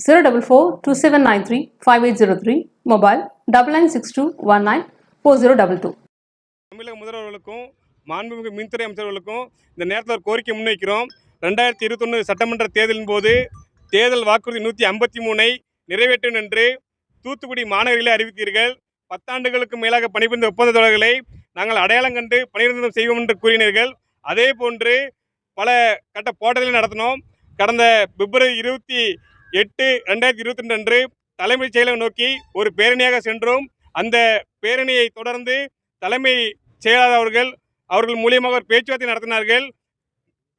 zero double four two seven nine three five eight zero three mobile double nine six two one nine four zero double two தமிழக முதல்வர்களுக்கும் மாண்புமிகு மின்துறை அமைச்சர்களுக்கும் இந்த நேரத்தில் ஒரு கோரிக்கை முன்வைக்கிறோம். ரெண்டாயிரத்தி இருபத்தொன்று சட்டமன்ற தேர்தலின் போது தேர்தல் வாக்குறுதி நூற்றி ஐம்பத்தி மூணை நிறைவேற்றும் என்று தூத்துக்குடி மாநகரிலே அறிவித்தீர்கள். பத்தாண்டுகளுக்கு மேலாக பணிபுரிந்த ஒப்பந்ததாரர்களை நாங்கள் அடையாளம் கண்டு பணிநிறுத்தம் செய்வோம் என்று கூறினீர்கள். அதே போன்று பல கட்ட போராட்டங்களை நடத்தினோம். கடந்த பிப்ரவரி இருபத்தி எட்டு ரெண்டாயிரத்தி இருபத்தி ரெண்டு அன்று தலைமைச் செயலகம் நோக்கி ஒரு பேரணியாக சென்றோம். அந்த பேரணியை தொடர்ந்து தலைமை செயலாளர் அவர்கள் அவர்கள் மூலியமாக ஒரு பேச்சுவார்த்தை நடத்தினார்கள்.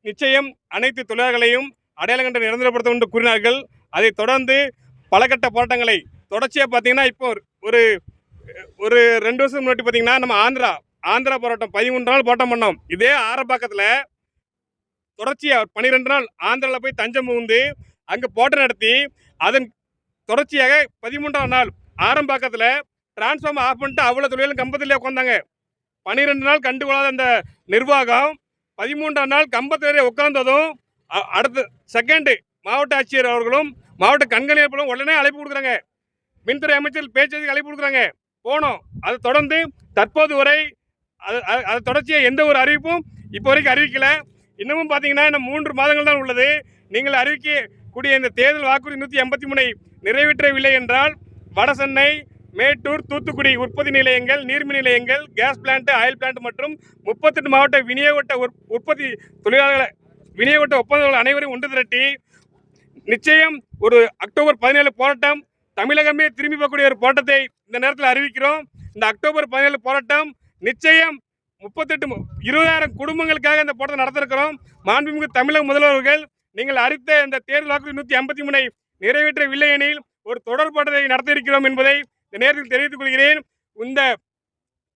நிச்சயம் அனைத்து தொழிலாளர்களையும் அடையாளம் கண்டு நிரந்தரப்படுத்தும் என்று கூறினார்கள். அதைத் தொடர்ந்து பல கட்ட போராட்டங்களை தொடர்ச்சியாக பார்த்தீங்கன்னா இப்போ ஒரு ஒரு ரெண்டு வருஷம் முன்னாடி பார்த்தீங்கன்னா நம்ம ஆந்திரா ஆந்திரா போராட்டம் பதிமூன்று நாள் போராட்டம் பண்ணோம். இதே ஆரம்பாக்கத்தில் தொடர்ச்சியாக பன்னிரெண்டு நாள் ஆந்திராவில் போய் தஞ்சம் புகுந்து அங்கே போட்டி நடத்தி அதன் தொடர்ச்சியாக பதிமூன்றாம் நாள் ஆரம்பாக்கத்தில் டிரான்ஸ்ஃபார்ம் ஆஃப் பண்ணிட்டு அவ்வளோ தொழிலும் கம்பத்திலே உட்காந்தாங்க பன்னிரெண்டு நாள் கண்டுகொள்ளாத அந்த நிர்வாகம் பதிமூன்றாம் நாள் கம்பத்திலே உட்கார்ந்ததும் அ- அடுத்த செகண்டு மாவட்ட ஆட்சியர் அவர்களும் மாவட்ட கண்காணிப்பாளரும் உடனே அழைப்பு கொடுக்குறாங்க. மின்துறை அமைச்சர் பேச்சுக்கு அழைப்பு கொடுக்குறாங்க. போனோம். அது தொடர்ந்து தற்போது வரை அது அது- அது தொடர்ச்சியாக எந்த ஒரு அறிவிப்பும் இப்போ வரைக்கும் அறிவிக்கலை. இன்னமும் பார்த்தீங்கன்னா இன்னும் மூன்று மாதங்கள் தான் உள்ளது. நீங்கள் அறிவிக்க கூடிய இந்த தேர்தல் வாக்குறுதி நூற்றி எண்பத்தி மூணை நிறைவேற்றவில்லை என்றால் வடசென்னை மேட்டூர் தூத்துக்குடி உற்பத்தி நிலையங்கள் நீர்மின் நிலையங்கள் கேஸ் பிளான்ட் ஆயில் பிளான்ட் மற்றும் முப்பத்தெட்டு மாவட்ட விநியோகட்ட உற்பத்தி தொழிலாளர்களை விநியோகட்ட ஒப்பந்தங்கள் அனைவரும் ஒன்று திரட்டி நிச்சயம் ஒரு அக்டோபர் பதினேழு போராட்டம் தமிழகமே திரும்பி போகக்கூடிய ஒரு போராட்டத்தை இந்த நேரத்தில் அறிவிக்கிறோம். இந்த அக்டோபர் பதினேழு போராட்டம் நிச்சயம் முப்பத்தெட்டு இருபதாயிரம் குடும்பங்களுக்காக இந்த போராட்டம் நடத்திருக்கிறோம். மாண்புமிகு தமிழக முதல்வர்கள் நீங்கள் அறிவித்த இந்த தேர்தல் வாக்கு நூற்றி ஐம்பத்தி மூணை நிறைவேற்றவில்லை எனில் ஒரு தொடர் நடத்தியிருக்கிறோம் என்பதை இந்த நேரத்தில் தெரிவித்துக் கொள்கிறேன். இந்த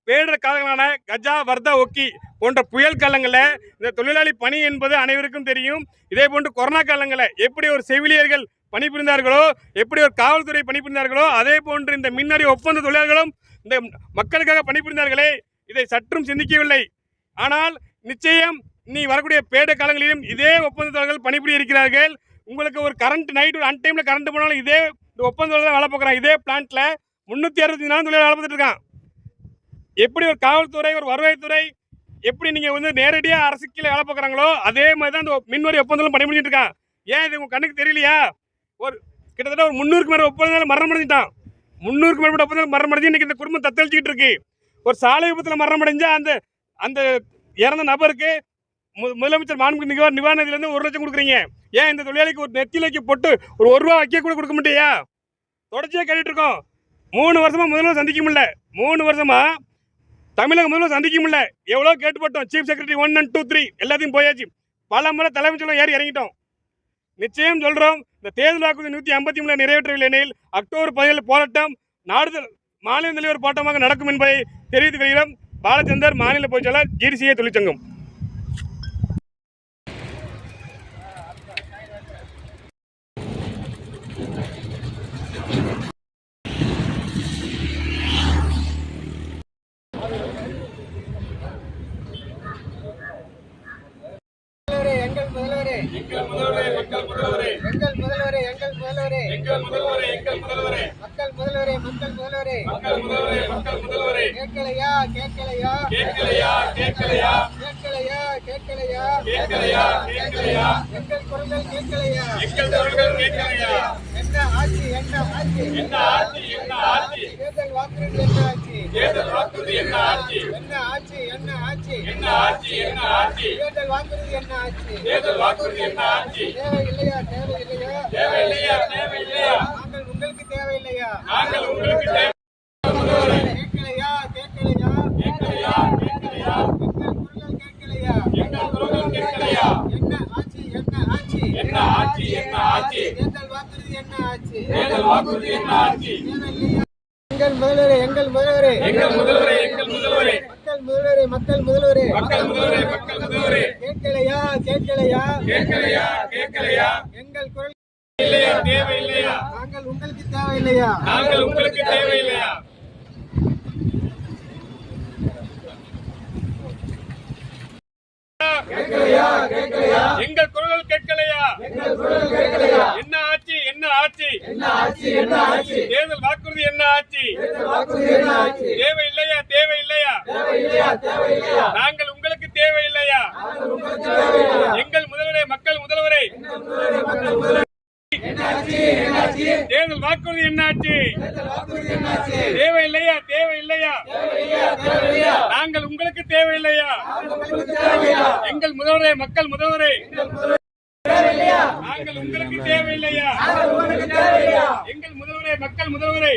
பேரிடர் காலங்களான கஜா வர்தா ஒக்கி போன்ற புயல் காலங்களில் இந்த தொழிலாளி பணி என்பது அனைவருக்கும் தெரியும். இதே போன்று கொரோனா காலங்களில் எப்படி ஒரு செவிலியர்கள் பணிபுரிந்தார்களோ எப்படி ஒரு காவல்துறை பணிபுரிந்தார்களோ அதே போன்று இந்த மின்னறி ஒப்பந்த தொழிலாளர்களும் இந்த மக்களுக்காக பணிபுரிந்தார்களே இதை சற்றும் சிந்திக்கவில்லை. ஆனால் நிச்சயம் நீ வரக்கூடிய பேட காலங்களிலும் இதே ஒப்பந்தத்தாளர்கள் பணிபுரிய இருக்கிறார்கள். உங்களுக்கு ஒரு கரண்ட் நைட் ஒரு அன்டைமில் கரண்ட் போனாலும் இதே இந்த ஒப்பந்தத்தில் வேலை பார்க்குறான் இதே பிளான்ட்டில் முந்நூற்றி அறுபத்தி நாலு தொழிலாளர் வேலை பார்த்துட்டு இருக்கான். எப்படி ஒரு காவல்துறை ஒரு வருவாய்த்துறை எப்படி நீங்கள் வந்து நேரடியாக அரசு கீழே வேலை பார்க்குறாங்களோ அதே மாதிரி தான் இந்த மின்வரி ஒப்பந்தம் பணிபுரிஞ்சிட்டு இருக்கான். ஏன் இது உங்கள் கண்ணுக்கு தெரியலையா? ஒரு கிட்டத்தட்ட ஒரு முந்நூறுக்கு மேலே ஒப்பந்தங்கள் மரணம் அடைஞ்சிட்டான். முந்நூறுக்கு மேற்பட்ட ஒப்பந்தங்கள் மரணம் அடைஞ்சு இன்னைக்கு இந்த குடும்பம் தத்தளிச்சிக்கிட்டு இருக்கு. ஒரு சாலை விபத்தில் மரணம் அடைஞ்சால் அந்த அந்த இறந்த நபருக்கு முதலமைச்சர் மாண்பு நிவாரண நிவாரணத்திலேருந்து ஒரு லட்சம் கொடுக்குறீங்க. ஏன் இந்த தொழிலாளிக்கு ஒரு நெத்திலைக்கு போட்டு ஒரு ஒரு ரூபா வைக்க கூட கொடுக்க மாட்டியா? தொடர்ச்சியாக கேட்டுட்டு இருக்கோம். மூணு வருஷமாக முதல்வர் சந்திக்க முடியல. மூணு வருஷமாக தமிழக முதல்வர் சந்திக்க முடியல. எவ்வளோ கேட்டுப்பட்டோம் chief secretary one and two three எல்லாத்தையும் போயாச்சு. பல முறை தலைமைச் ஏறி இறங்கிட்டோம். நிச்சயம் சொல்கிறோம் இந்த தேர்தல் வாக்குறுதி நூற்றி ஐம்பத்தி மூணு நிறைவேற்றவில்லை எனில் அக்டோபர் பதினேழு போராட்டம் நாடுதல் மாநில தலைவர் போராட்டமாக நடக்கும் என்பதை தெரிவித்துக் கொள்கிறோம். பாலச்சந்தர் மாநில பொதுச்செயலாளர் ஜிடிசிஏ தொழிற்சங்கம் முதல்வரே, எங்கள் முதல்வரே எங்கள் முதல்வரே எங்கள் முதல்வரே எங்கள் முதல்வரே. எங்கள் முதல்வரே எங்கள் முதல்வரே. மக்கள் முதல்வரே மக்கள் முதல்வரே. மக்கள் முதல்வரே மக்கள் முதல்வரே. கேட்கலையா கேட்கலையா? கேட்கலையா கேட்கலையா? கேட்கலையா கேட்கலையா? கேட்கலையா கேட்கலையா? எங்கள் குரல்கள் கேட்கலையா? எங்கள் தலைவர்கள் கேட்கலையா? என்ன ஆட்சி என்ன ஆட்சி. என்ன ஆட்சி என்ன ஆட்சி. தேர்தல் வாக்குறுதி என்ன ஆட்சி. தேர்தல் வாக்குறுதி என்ன ஆட்சி. என்ன ஆட்சி என்ன ஆட்சி. என்ன ஆட்சி என்ன ஆட்சி. தேர்தல் வாக்குறுதி என்ன ஆட்சி. தேர்தல் வாக்குறுதி என்ன ஆட்சி. தேவை இல்லையா தேவை நாங்கள் உங்களுக்கு நாங்கள் உங்களுக்கு தேவை கேட்கலையா கேட்கலையா கேட்கலையா கேட்கலையா எங்கள் குரல்கள் கேட்கலையா எங்கள் குரல்கள் கேட்கலையா என்ன ஆட்சி தேர்தல் வாக்குறுதி என்ன ஆட்சி எங்கள் முதல்வரே எங்கள் முதல்வரே. எங்கள் முதல்வரே எங்கள் முதல்வரே. மக்கள் முதல்வரே மக்கள் முதல்வரே. மக்கள் முதல்வரே மக்கள் முதல்வரே. கேட்கலையா? கேட்கலையா? கேட்கலையா? கேட்கலையா? எங்கள் குரல் இல்லையா? தேவை இல்லையா நாங்கள் உங்களுக்கு தேவையில்லையா? நாங்கள் உங்களுக்கு தேவை இல்லையா எங்கள் குரல் கேட்கலையா? ஆட்சி தேர்தல் வாக்குறுதி என்ன ஆட்சி தேவை இல்லையா தேவை இல்லையா நாங்கள் உங்களுக்கு தேவை இல்லையா எங்கள் முதல்வரே. மக்கள் முதல்வரே. தேர்தல் வாக்குறுதி என்னாச்சு தேவை இல்லையா தேவை இல்லையா நாங்கள் உங்களுக்கு தேவை இல்லையா எங்கள் முதல்வரே மக்கள் முதல்வரே நாங்கள் உங்களுக்கு தேவையில்லையா? எங்கள் முதல்வரை மக்கள் முதல்வரை.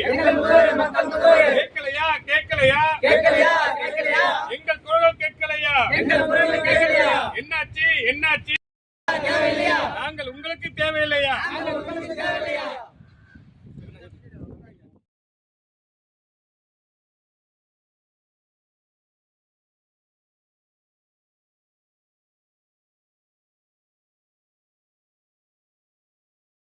கேட்கலையா? கேட்கலையா? கேட்கலையா? எங்கள் குரல் கேட்கலையா? என்னாச்சு? என்னாச்சு? நாங்கள் உங்களுக்கு தேவையில்லையா?